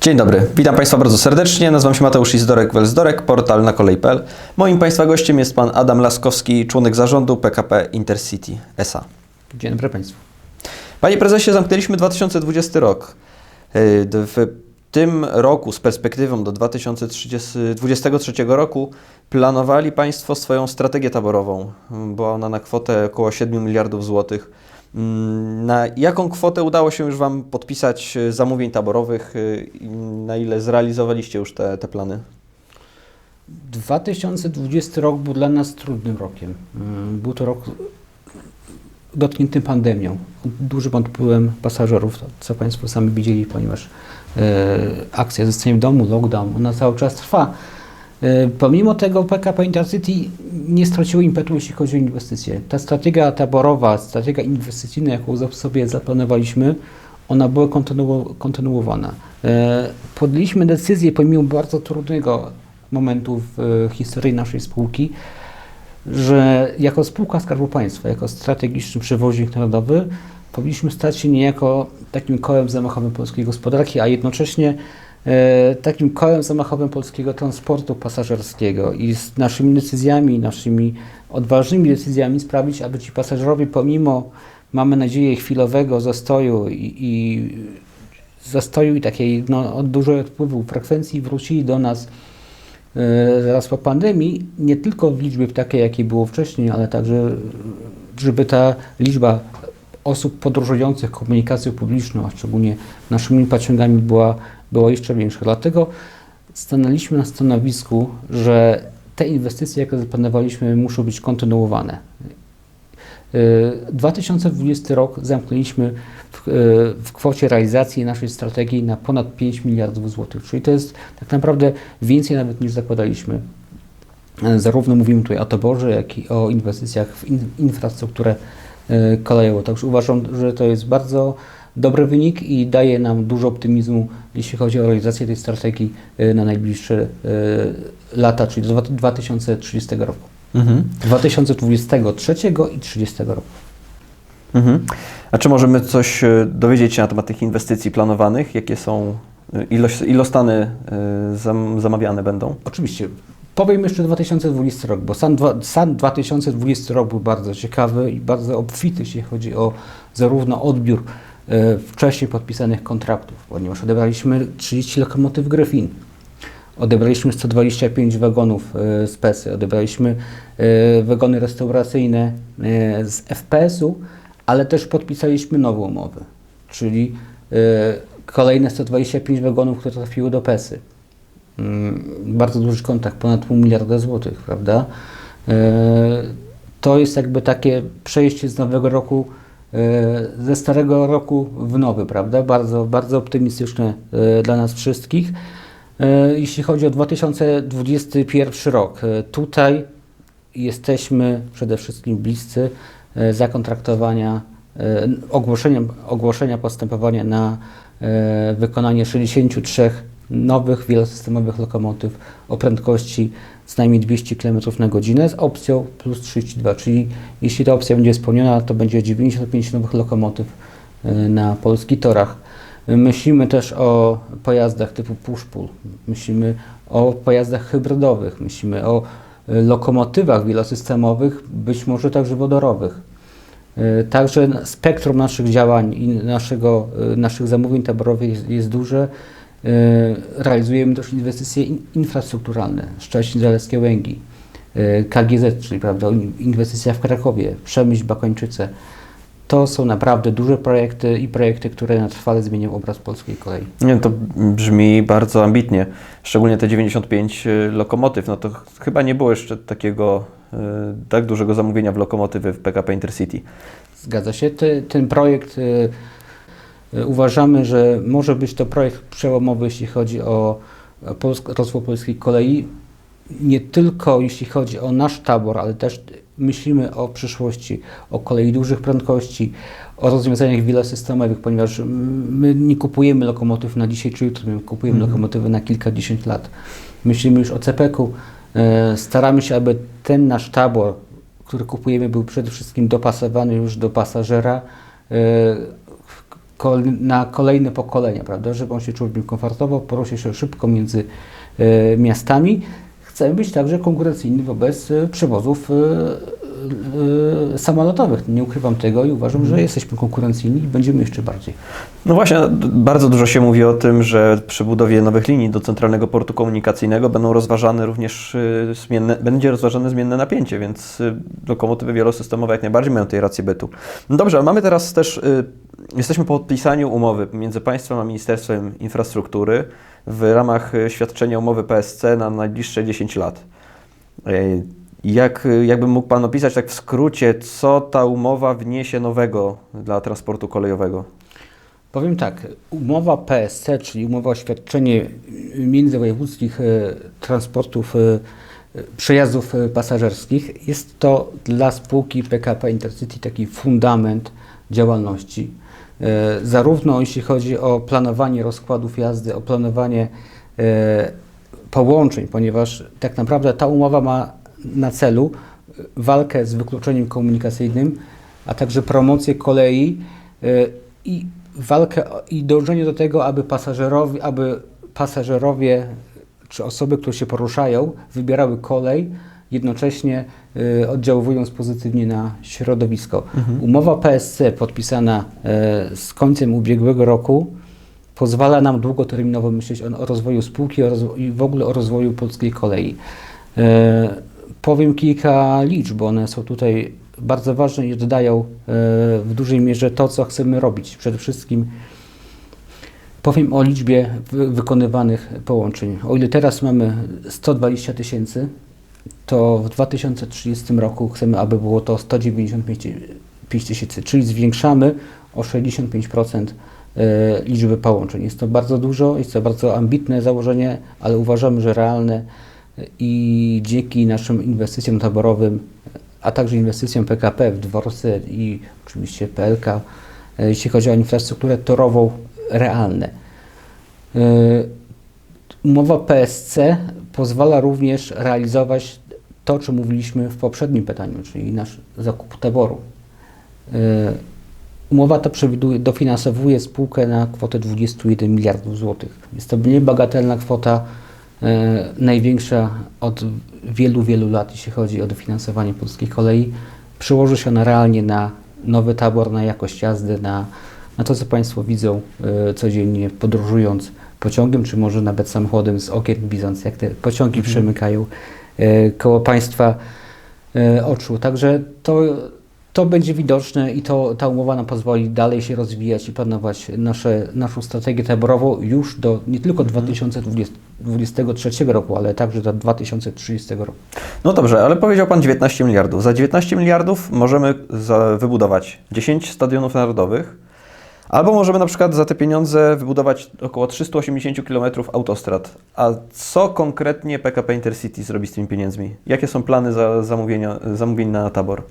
Dzień dobry, witam Państwa bardzo serdecznie. Nazywam się Mateusz Izdorek-Welzdorek, portal na kolej.pl. Moim Państwa gościem jest Pan Adam Laskowski, członek zarządu PKP Intercity SA. Dzień dobry Państwu. Panie Prezesie, zamknęliśmy 2020 rok. D- W tym roku, z perspektywą do 2023 roku, planowali Państwo swoją strategię taborową. Była ona na kwotę około 7 miliardów złotych. Mm, Na jaką kwotę udało się już Wam podpisać y, zamówień taborowych i na ile zrealizowaliście już te, te plany? 2020 rok był dla nas trudnym rokiem. Mm, Był to rok dotknięty pandemią, dużym odpływem pasażerów, co Państwo sami widzieli, ponieważ e, akcja zostanie w domu, lockdown, ona cały czas trwa. E, pomimo tego PKP Intercity nie straciło impetu, jeśli chodzi o inwestycje. Ta strategia taborowa, strategia inwestycyjna, jaką sobie zaplanowaliśmy, ona była kontynu- kontynuowana. E, podjęliśmy decyzję, pomimo bardzo trudnego momentu w e, historii naszej spółki, że jako spółka Skarbu Państwa, jako strategiczny przewoźnik narodowy, powinniśmy stać się niejako takim kołem zamachowym polskiej gospodarki, a jednocześnie takim kołem zamachowym polskiego transportu pasażerskiego i z naszymi decyzjami, naszymi odważnymi decyzjami sprawić, aby ci pasażerowie pomimo, mamy nadzieję, chwilowego zastoju i, i zastoju i takiej no, dużego odpływu frekwencji wrócili do nas e, zaraz po pandemii, nie tylko w liczbie takiej, jakiej było wcześniej, ale także, żeby ta liczba osób podróżujących komunikacją publiczną, a szczególnie naszymi pociągami była, była jeszcze większa. Dlatego stanęliśmy na stanowisku, że te inwestycje, jakie zaplanowaliśmy, muszą być kontynuowane. E, 2020 rok zamknęliśmy w, e, w kwocie realizacji naszej strategii na ponad 5 miliardów złotych, czyli to jest tak naprawdę więcej nawet niż zakładaliśmy. E, Zarówno mówimy tutaj o taborze, jak i o inwestycjach w in, infrastrukturę kolejową. Także uważam, że to jest bardzo dobry wynik i daje nam dużo optymizmu, jeśli chodzi o realizację tej strategii e, na najbliższe e, lata, czyli do dwa- 2030 roku. Mhm. 2023 i 30 roku. Mhm. A czy możemy coś y, dowiedzieć się na temat tych inwestycji planowanych? Jakie są y, ilość, ilostany y, zam, zamawiane będą? Oczywiście. Powiem jeszcze 2020 rok, bo sam, sam 2020 rok był bardzo ciekawy i bardzo obfity, jeśli chodzi o zarówno odbiór e, wcześniej podpisanych kontraktów, ponieważ odebraliśmy 30 lokomotyw Gryfin, odebraliśmy 125 wagonów e, z PESY, odebraliśmy e, wagony restauracyjne e, z FPS-u, ale też podpisaliśmy nową umowę, czyli e, kolejne 125 wagonów, które trafiły do PESY. Mm, bardzo duży kontakt, ponad pół miliarda złotych, prawda? E, To jest jakby takie przejście z nowego roku, e, ze starego roku w nowy, prawda? Bardzo, bardzo optymistyczne e, dla nas wszystkich. Jeśli chodzi o 2021 rok, tutaj jesteśmy przede wszystkim bliscy zakontraktowania, ogłoszenia, ogłoszenia postępowania na wykonanie 63 nowych wielosystemowych lokomotyw o prędkości co najmniej 200 km na godzinę z opcją plus 32, czyli jeśli ta opcja będzie spełniona, to będzie 95 nowych lokomotyw e, na polskich torach. Myślimy też o pojazdach typu push-pull, myślimy o pojazdach hybrydowych, myślimy o e, lokomotywach wielosystemowych, być może także wodorowych. E, Także spektrum naszych działań i naszego, naszych zamówień taborowych jest, jest duże. E, Realizujemy też inwestycje in, infrastrukturalne, Szczecin, Zaleskie Łęgi, e, KGZ, czyli prawda, in- inwestycja w Krakowie, Przemyśl, Bakończyce. To są naprawdę duże projekty i projekty, które na trwale zmienią obraz polskiej kolei. Nie, to brzmi bardzo ambitnie. Szczególnie te 95 y, lokomotyw. No to ch- chyba nie było jeszcze takiego y, tak dużego zamówienia w lokomotywy w PKP Intercity. Zgadza się. Ty, ten projekt y, uważamy, że może być to projekt przełomowy, jeśli chodzi o o polsk, rozwój polskiej kolei. Nie tylko jeśli chodzi o nasz tabor, ale też myślimy o przyszłości, o kolei dużych prędkości, o rozwiązaniach wielosystemowych, ponieważ my nie kupujemy lokomotyw na dzisiaj czy jutro, my kupujemy lokomotywy na kilkadziesiąt lat. Myślimy już o CPK-u. E, Staramy się, aby ten nasz tabor, który kupujemy, był przede wszystkim dopasowany już do pasażera, na kolejne pokolenia, prawda, żeby on się czuł w nim komfortowo, poruszy się szybko między e, miastami. Chcemy być także konkurencyjni wobec e, przewozów e, samolotowych. Nie ukrywam tego i uważam, że jesteśmy konkurencyjni i będziemy jeszcze bardziej. No właśnie, bardzo dużo się mówi o tym, że przy budowie nowych linii do centralnego portu komunikacyjnego będą rozważane również y, zmienne, będzie rozważane zmienne napięcie, więc y, lokomotywy wielosystemowe jak najbardziej mają tej rację bytu. No dobrze, ale mamy teraz też, y, jesteśmy po podpisaniu umowy między państwem a Ministerstwem Infrastruktury w ramach y, świadczenia umowy PSC na najbliższe 10 lat. Jak, jakby mógł Pan opisać tak w skrócie, co ta umowa wniesie nowego dla transportu kolejowego? Powiem tak, umowa PSC, czyli umowa o świadczenie międzywojewódzkich e, transportów, e, przejazdów e, pasażerskich, jest to dla spółki PKP Intercity taki fundament działalności. Zarówno jeśli chodzi o planowanie rozkładów jazdy, o planowanie połączeń, ponieważ tak naprawdę ta umowa ma na celu e, walkę z wykluczeniem komunikacyjnym, a także promocję kolei e, i walkę i dążenie do tego, aby pasażerowie, aby pasażerowie czy osoby, które się poruszają, wybierały kolej, jednocześnie e, oddziaływując pozytywnie na środowisko. Umowa PSC podpisana z końcem ubiegłego roku pozwala nam długoterminowo myśleć o, o rozwoju spółki o rozwo- i w ogóle o rozwoju polskiej kolei. Powiem kilka liczb, bo one są tutaj bardzo ważne i oddają e, w dużej mierze to, co chcemy robić. Przede wszystkim powiem o liczbie wy- wykonywanych połączeń. O ile teraz mamy 120 tysięcy, to w 2030 roku chcemy, aby było to 195 tysięcy, czyli zwiększamy o 65% e, liczby połączeń. Jest to bardzo dużo, jest to bardzo ambitne założenie, ale uważamy, że realne i dzięki naszym inwestycjom taborowym, a także inwestycjom PKP w dworce i oczywiście PLK, e, jeśli chodzi o infrastrukturę torową, realne. E, Umowa PSC pozwala również realizować to, o czym mówiliśmy w poprzednim pytaniu, czyli nasz zakup taboru. E, Umowa ta przewiduje, dofinansowuje spółkę na kwotę 21 miliardów złotych. Jest to niebagatelna kwota, największa od wielu, wielu lat, jeśli chodzi o dofinansowanie polskiej kolei. Przełoży się ona realnie na nowy tabor, na jakość jazdy, na, na to, co Państwo widzą e, codziennie podróżując pociągiem, czy może nawet samochodem z okien, widząc jak te pociągi przemykają e, koło Państwa e, oczu. Także to, to będzie widoczne i to, ta umowa nam pozwoli dalej się rozwijać i planować nasze, naszą strategię taborową już do nie tylko 2023 roku, ale także do 2030 roku. No dobrze, ale powiedział Pan 19 miliardów. Za 19 miliardów możemy wybudować 10 stadionów narodowych, albo możemy na przykład za te pieniądze wybudować około 380 km autostrad. A co konkretnie PKP Intercity zrobi z tymi pieniędzmi? Jakie są plany za zamówienia, zamówień na tabor?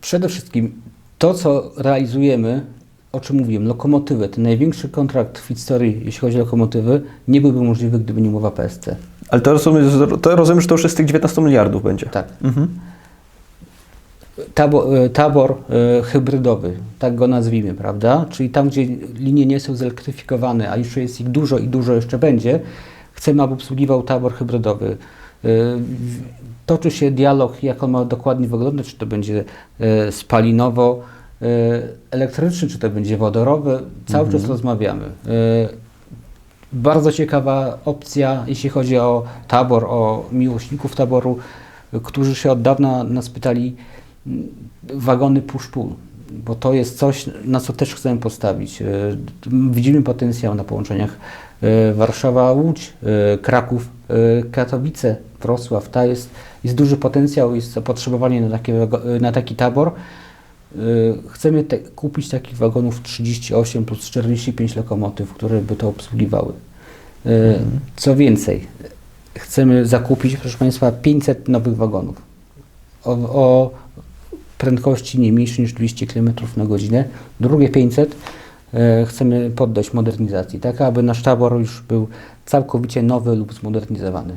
Przede wszystkim to, co realizujemy, o czym mówiłem, lokomotywy, ten największy kontrakt w historii, jeśli chodzi o lokomotywy, nie byłby możliwy, gdyby nie umowa PSC. Ale to rozumiem, to rozumiem, że to już z tych 19 miliardów będzie. Tak. Mhm. Tabor, e, tabor e, hybrydowy, tak go nazwijmy, prawda? Czyli tam, gdzie linie nie są zelektryfikowane, a jeszcze jest ich dużo i dużo jeszcze będzie, chcemy, aby obsługiwał tabor hybrydowy. E, Toczy się dialog, jak on ma dokładnie wyglądać, czy to będzie spalinowo elektryczny, czy to będzie wodorowy. Cały czas rozmawiamy. E, Bardzo ciekawa opcja, jeśli chodzi o tabor, o miłośników taboru, którzy się od dawna nas pytali, mm, wagony push-pull, bo to jest coś, na co też chcemy postawić. E, Widzimy potencjał na połączeniach e, Warszawa-Łódź, e, Kraków, e, Katowice, Wrocław. Ta jest, jest duży potencjał, jest zapotrzebowanie na, takie, na taki tabor. E, Chcemy te, kupić takich wagonów 38 plus 45 lokomotyw, które by to obsługiwały. E, Co więcej, chcemy zakupić, proszę Państwa, 500 nowych wagonów o, o prędkości nie mniejszej niż 200 km na godzinę. Drugie 500 e, chcemy poddać modernizacji, tak aby nasz tabor już był całkowicie nowy lub zmodernizowany.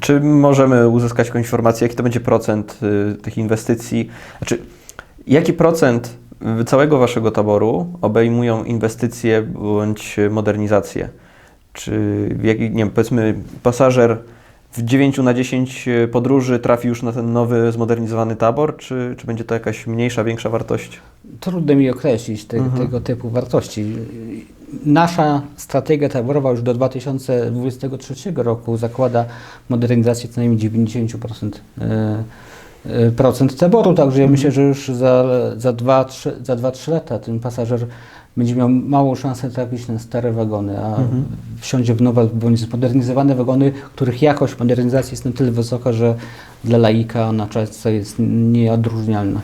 Czy możemy uzyskać jakąś informację, jaki to będzie procent y, tych inwestycji? Znaczy, jaki procent całego waszego taboru obejmują inwestycje bądź modernizacje? Czy nie wiem, powiedzmy pasażer w 9 na 10 podróży trafi już na ten nowy, zmodernizowany tabor, czy, czy będzie to jakaś mniejsza, większa wartość? Trudno mi określić te, Mhm. tego typu wartości. Nasza strategia taborowa już do 2023 roku zakłada modernizację co najmniej 90% e, e, procent taboru, także ja myślę, że już za, za 2-3 za dwa, trzy lata ten pasażer będzie miał małą szansę trafić na stare wagony, a Mhm. wsiądzie w nowe bądź zmodernizowane wagony, których jakość modernizacji jest na tyle wysoka, że dla laika ona często jest nieodróżnialna.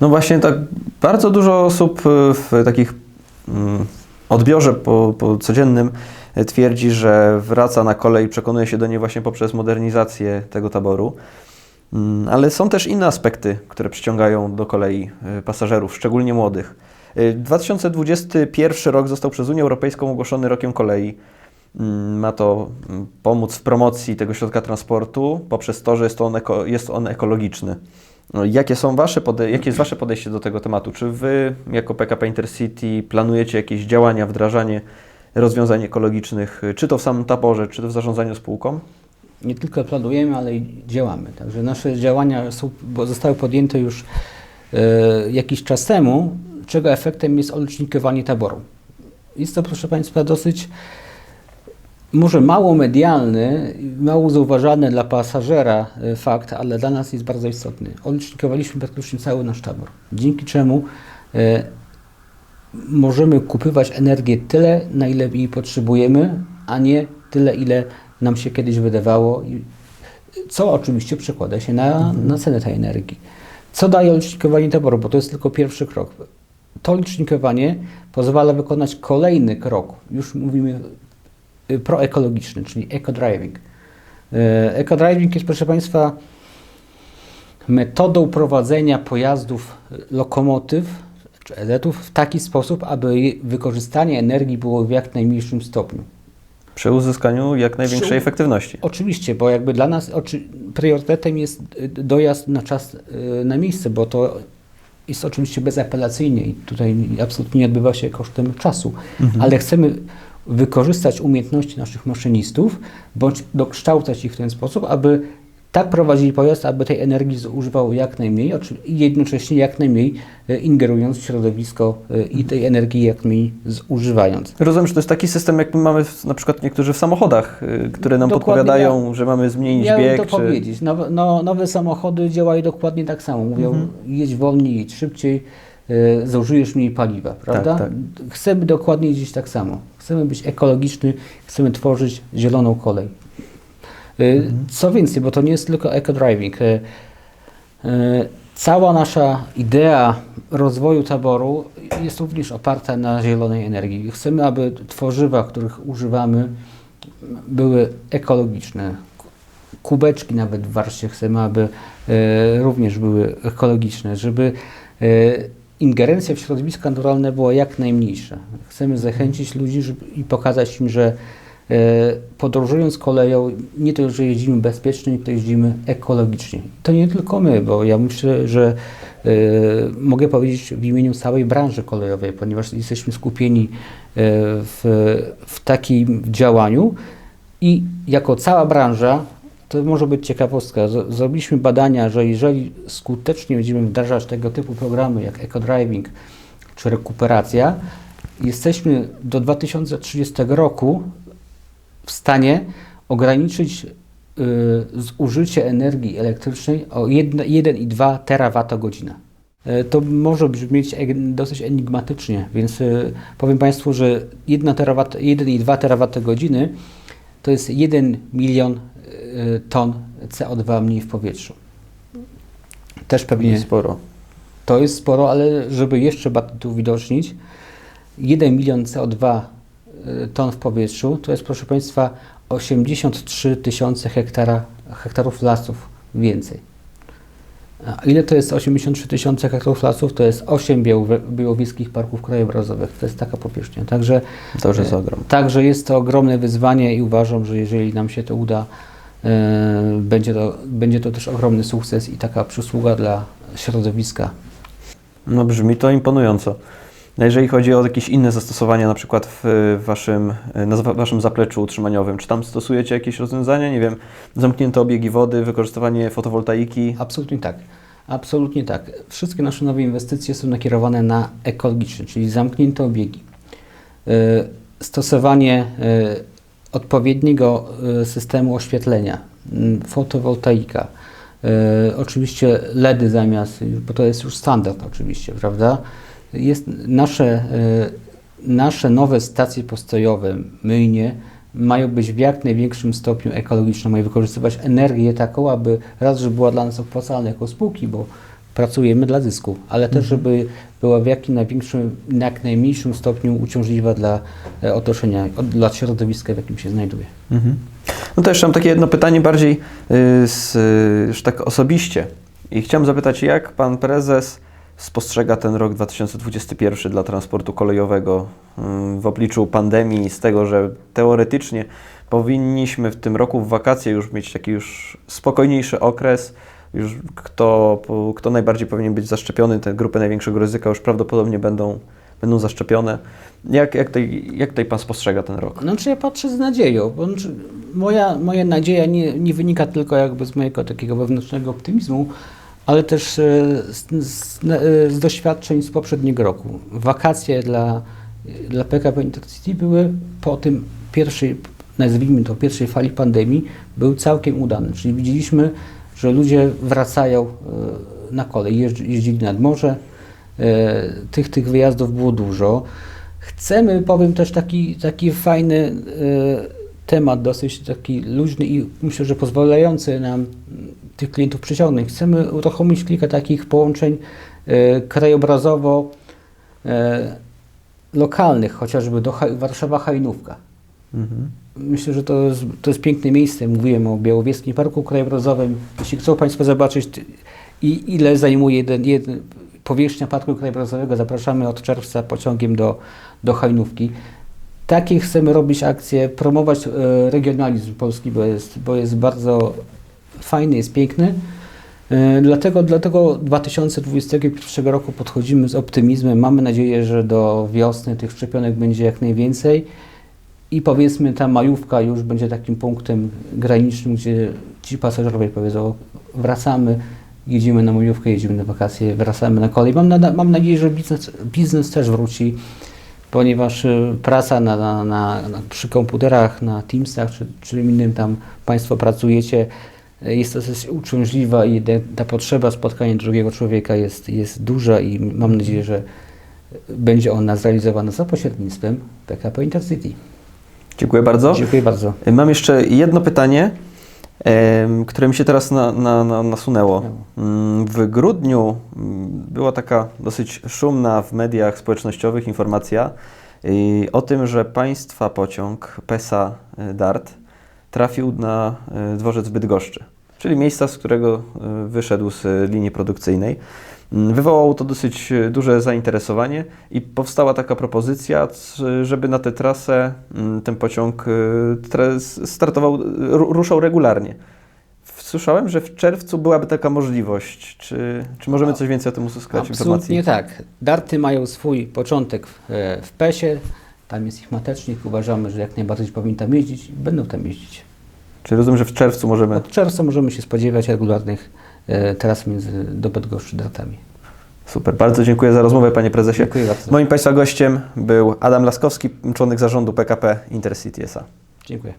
No właśnie tak bardzo dużo osób y, w takich mm, odbiorze po, po codziennym y, twierdzi, że wraca na kolej i przekonuje się do niej właśnie poprzez modernizację tego taboru. Mm, Ale są też inne aspekty, które przyciągają do kolei y, pasażerów, szczególnie młodych. Y, 2021 rok został przez Unię Europejską ogłoszony rokiem kolei. Mm, Ma to mm, pomóc w promocji tego środka transportu poprzez to, że jest on, eko, jest on ekologiczny. No, Jakie, są wasze pode- jakie jest Wasze podejście do tego tematu? Czy Wy, jako PKP Intercity, planujecie jakieś działania, wdrażanie rozwiązań ekologicznych, y, czy to w samym taborze, czy to w zarządzaniu spółką? Nie tylko planujemy, ale i działamy. Także nasze działania są, zostały podjęte już e, jakiś czas temu, czego efektem jest olicznikowanie taboru. Jest to, proszę Państwa, dosyć może mało medialny, mało zauważalny dla pasażera e, fakt, ale dla nas jest bardzo istotny. Olicznikowaliśmy praktycznie cały nasz tabor, dzięki czemu e, możemy kupywać energię tyle, na ile jej potrzebujemy, a nie tyle, ile nam się kiedyś wydawało, co oczywiście przekłada się na, na cenę tej energii. Co daje licznikowanie taboru? Bo to jest tylko pierwszy krok. To licznikowanie pozwala wykonać kolejny krok. Już mówimy y, proekologiczny, czyli eco-driving. Y, Eco-driving jest, proszę Państwa, metodą prowadzenia pojazdów, lokomotyw czy eletów w taki sposób, aby wykorzystanie energii było w jak najmniejszym stopniu. Przy uzyskaniu jak największej Przy- efektywności. Oczywiście, bo jakby dla nas oczy, priorytetem jest y, dojazd na czas y, na miejsce, bo to jest oczywiście bezapelacyjnie i tutaj absolutnie nie odbywa się kosztem czasu, ale chcemy wykorzystać umiejętności naszych maszynistów, bądź dokształcać ich w ten sposób, aby tak prowadzili pojazd, aby tej energii zużywał jak najmniej i jednocześnie jak najmniej y, ingerując w środowisko y, i tej energii jak najmniej zużywając. Rozumiem, że to jest taki system, jak my mamy w, na przykład niektórzy w samochodach, y, które nam Dokładnie podpowiadają, że mamy zmienić Miałem bieg. to czy... powiedzieć. Nowe, no, nowe samochody działają dokładnie tak samo. Mówią, Mhm. jedź wolniej, jedź szybciej, zużyjesz mniej paliwa, prawda? tak. Chcemy dokładnie jeździć tak samo. Chcemy być ekologiczni, chcemy tworzyć zieloną kolej. Y. Co więcej, bo to nie jest tylko eco-driving. Y, y, Cała nasza idea rozwoju taboru jest również oparta na zielonej energii. Chcemy, aby tworzywa, których używamy, były ekologiczne. Kubeczki nawet w warszcie chcemy, aby również były ekologiczne, żeby ingerencja w środowisko naturalne była jak najmniejsza. Chcemy zachęcić ludzi żeby, i pokazać im, że podróżując koleją, nie to, że jeździmy bezpiecznie, to jeździmy ekologicznie. To nie tylko my, bo ja myślę, że e, mogę powiedzieć w imieniu całej branży kolejowej, ponieważ jesteśmy skupieni e, w, w takim działaniu i jako cała branża, to może być ciekawostka, zrobiliśmy badania, że jeżeli skutecznie będziemy wdrażać tego typu programy jak eco-driving czy rekuperacja, jesteśmy do 2030 roku w stanie ograniczyć y, zużycie energii elektrycznej o 1 1,2 terawatogodzina. Y, To może brzmieć dosyć enigmatycznie, więc y, powiem Państwu, że 1 terawat, 1,2 terawatogodziny to jest 1 milion y, ton CO2 mniej w powietrzu. Też pewnie Sporo. to jest sporo, ale żeby jeszcze bardziej to uwidocznić, 1 milion CO2 y, ton w powietrzu to jest, proszę Państwa, 83 tysiące hektara, hektarów lasów więcej. A ile to jest 83 tysiące hektarów lasów? To jest 8 białowe- białowieskich parków krajobrazowych. To jest taka powierzchnia. Także, To już jest ogrom. także jest to ogromne wyzwanie i uważam, że jeżeli nam się to uda, e, będzie, to, będzie to też ogromny sukces i taka przysługa dla środowiska. No brzmi to imponująco. A jeżeli chodzi o jakieś inne zastosowania, na przykład w waszym, na wa- waszym zapleczu utrzymaniowym, czy tam stosujecie jakieś rozwiązania, nie wiem, zamknięte obiegi wody, wykorzystywanie fotowoltaiki? Absolutnie tak. Absolutnie tak. Wszystkie nasze nowe inwestycje są nakierowane na ekologiczne, czyli zamknięte obiegi. Y, Stosowanie y, odpowiedniego y, systemu oświetlenia, fotowoltaika, oczywiście LEDy zamiast, bo to jest już standard oczywiście, prawda? Jest nasze, y, nasze nowe stacje postojowe, myjnie, mają być w jak największym stopniu ekologiczne, mają wykorzystywać energię taką, aby raz, że była dla nas opłacalna jako spółki, bo pracujemy dla zysku, ale też, żeby była w jak największym, jak najmniejszym stopniu uciążliwa dla e, otoczenia, dla środowiska, w jakim się znajduje. Mhm. No to jeszcze mam takie jedno pytanie bardziej y, z, y, już tak osobiście. I chciałem zapytać, jak pan prezes spostrzega ten rok 2021 dla transportu kolejowego y, w obliczu pandemii, z tego, że teoretycznie powinniśmy w tym roku w wakacje już mieć taki już spokojniejszy okres, już kto, kto najbardziej powinien być zaszczepiony, te grupy największego ryzyka już prawdopodobnie będą, będą zaszczepione. Jak, jak, tutaj, jak tutaj pan spostrzega ten rok? Znaczy ja patrzę z nadzieją, bo znaczy moja, moja nadzieja nie, nie wynika tylko jakby z mojego takiego wewnętrznego optymizmu, ale też e, z, z, e, z doświadczeń z poprzedniego roku. Wakacje dla, dla PKP Intercity były po tym pierwszej, nazwijmy to pierwszej fali pandemii, były całkiem udane. Czyli widzieliśmy, że ludzie wracają e, na kolej, jeździ- jeździli nad morze, tych, tych wyjazdów było dużo. Chcemy, powiem też taki, taki fajny temat, dosyć taki luźny i myślę, że pozwalający nam tych klientów przyciągnąć. Chcemy uruchomić kilka takich połączeń e, krajobrazowo e, lokalnych, chociażby do Haj- Warszawa-Hajnówka. Mhm. Myślę, że to jest, to jest piękne miejsce. Mówiłem o Białowieskim Parku Krajobrazowym. Jeśli chcą Państwo zobaczyć, i ile zajmuje jeden, jeden, powierzchnia Parku Krajobrazowego, zapraszamy od czerwca pociągiem do, do Hajnówki. Takie chcemy robić akcje, promować e, regionalizm polski, bo jest, bo jest bardzo fajny, jest piękny. E, Dlatego, dlatego 2021 roku podchodzimy z optymizmem. Mamy nadzieję, że do wiosny tych szczepionek będzie jak najwięcej. I powiedzmy, ta majówka już będzie takim punktem granicznym, gdzie ci pasażerowie powiedzą, wracamy, jedziemy na majówkę, jedziemy na wakacje, wracamy na kolej. Mam, na, mam nadzieję, że biznes, biznes też wróci, ponieważ y, praca na, na, na, przy komputerach, na Teamsach czy czym innym tam Państwo pracujecie, jest to dosyć uciążliwa i ta potrzeba spotkania drugiego człowieka jest, jest duża i mam nadzieję, że będzie ona zrealizowana za pośrednictwem PKP Intercity. Dziękuję bardzo. Dziękuję bardzo. Mam jeszcze jedno pytanie, które mi się teraz na, na, na, nasunęło. Mm, W grudniu mm, była taka dosyć szumna w mediach społecznościowych informacja o tym, że państwa pociąg PESA y, DART trafił na y, dworzec Bydgoszczy, czyli miejsca, z którego y, wyszedł z y, linii produkcyjnej. Mm, Wywołało to dosyć y, duże zainteresowanie i powstała taka propozycja, żeby na tę trasę mm, ten pociąg startował, ru- ruszał regularnie. Słyszałem, że w czerwcu byłaby taka możliwość. Czy, czy możemy coś więcej o tym uzyskać Absolutnie informacji? tak. Darty mają swój początek w, e, w PES-ie, tam jest ich matecznik, uważamy, że jak najbardziej powinni tam jeździć i będą tam jeździć. Czy rozumiem, że w czerwcu możemy. Od czerwca możemy się spodziewać regularnych e, tras między do Bydgoszczy Dartami. Super, bardzo dziękuję za rozmowę, panie prezesie. Dziękuję bardzo. Moim państwa gościem był Adam Laskowski, członek zarządu PKP Intercity SA. Dziękuję.